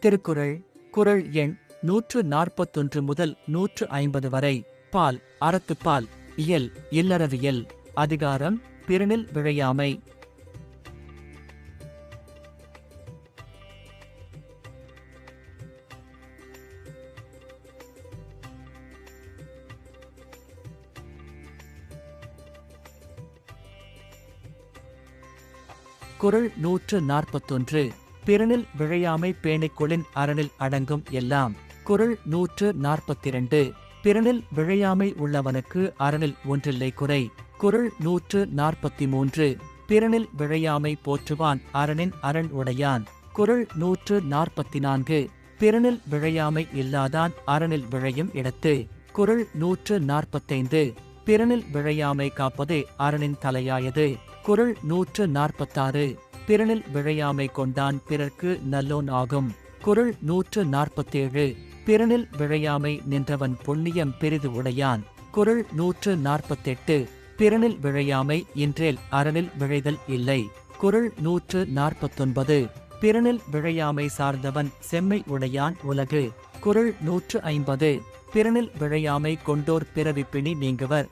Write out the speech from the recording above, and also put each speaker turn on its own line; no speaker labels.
திருக்குறள் குறள் எண் நூற்று நாற்பத்தொன்று முதல் நூற்று ஐம்பது வரை. பால் அறத்துப்பால் இயல் இல்லறவியல் அதிகாரம் பிறனில் விழையாமை. குறள் நூற்று நாற்பத்தொன்று. பிறனில் விழையாமை பேணிக்கொளின் அரணில் அடங்கும் எல்லாம். குறள் நூற்று நாற்பத்திரண்டு பிறனில் விழையாமை உள்ளவனுக்கு அரணில் ஒன்றில்லை குறை. குறள் நூற்று நாற்பத்தி மூன்று பிறனில் விழையாமை போற்றுவான் அரணின் அரண் உடையான். குறள் நூற்று நாற்பத்தி நான்கு பிறனில் விழையாமை இல்லாதான் அரணில் விழையும் இடத்து. குறள் நூற்று நாற்பத்தைந்து பிறனில் விழையாமை காப்பதே அரணின் தலையாயது. குறள் நூற்று நாற்பத்தாறு பிறனில் விழையாமை கொண்டான் பிறர்க்கு நல்லோன் ஆகும். குறள் நூற்று நாற்பத்தேழு. பிறனில் விழையாமை நின்றவன் புண்ணியம் பெரிது உடையான். குறள் நூற்று நாற்பத்தெட்டு. பிறனில் விழையாமை இன்றேல் அறனில் விழைதல் இல்லை. குறள் நூற்று நாற்பத்தொன்பது. பிறனில் விழையாமை சார்ந்தவன் செம்மை உடையான் உலகு. குறள் நூற்று ஐம்பது. பிறனில் விழையாமை கொண்டோர் பிறவி பிணி நீங்குவர்.